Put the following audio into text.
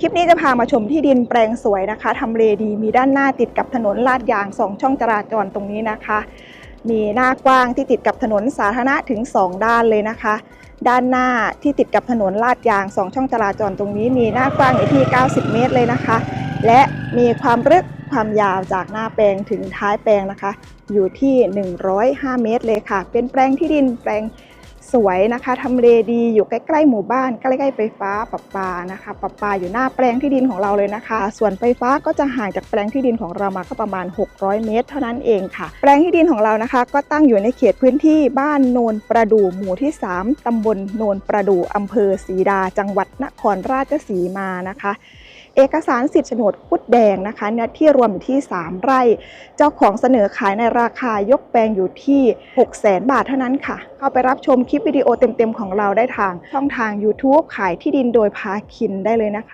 คลิปนี้จะพามาชมที่ดินแปลงสวยนะคะทำเลดีมีด้านหน้าติดกับถนนลาดยางสองช่องจราจรตรงนี้นะคะ มีหน้ากว้างที่ติดกับถนนสาธารณะถึง 2 ด้านเลยนะคะ ด้านหน้าที่ติดกับถนนลาดยาง 2 ช่องจราจรตรงนี้ มีหน้ากว้างอยู่ที่ 90 เมตรเลยนะคะ และมีความลึกความยาวจากหน้าแปลงถึงท้ายแปลงนะคะ อยู่ที่ 105 เมตรเลยค่ะ เป็นแปลงที่ดินแปลง สวยนะคะทำเลดีอยู่ใกล้ๆหมู่บ้านใกล้ๆไฟฟ้าประปานะคะประปาอยู่หน้าแปลงที่ดินของเราเลยนะคะ ส่วนไฟฟ้าก็จะห่างจากแปลงที่ดินของเรามาก็ประมาณ 600 เมตร เท่านั้นเองค่ะ แปลงที่ดินของเรานะคะ ก็ตั้งอยู่ในเขตพื้นที่บ้านโนนประดู่หมู่ที่ 3ตำบลโนนประดู่อำเภอศรีดา จังหวัดนครราชสีมานะคะ เอกสารสิทธิ์โฉนดคุดแดงนะคะเนื้อที่รวมอยู่ที่ 3 ไร่ เจ้าของเสนอขายในราคายกแปลงอยู่ที่ 6 0 0 0 0 0บาทเท่านั้นค่ะ เข้าไปรับชมคลิปวิดีโอเต็มๆของเราได้ทางช่องทาง YouTube ขายที่ดินโดยพาคินได้เลยนะคะ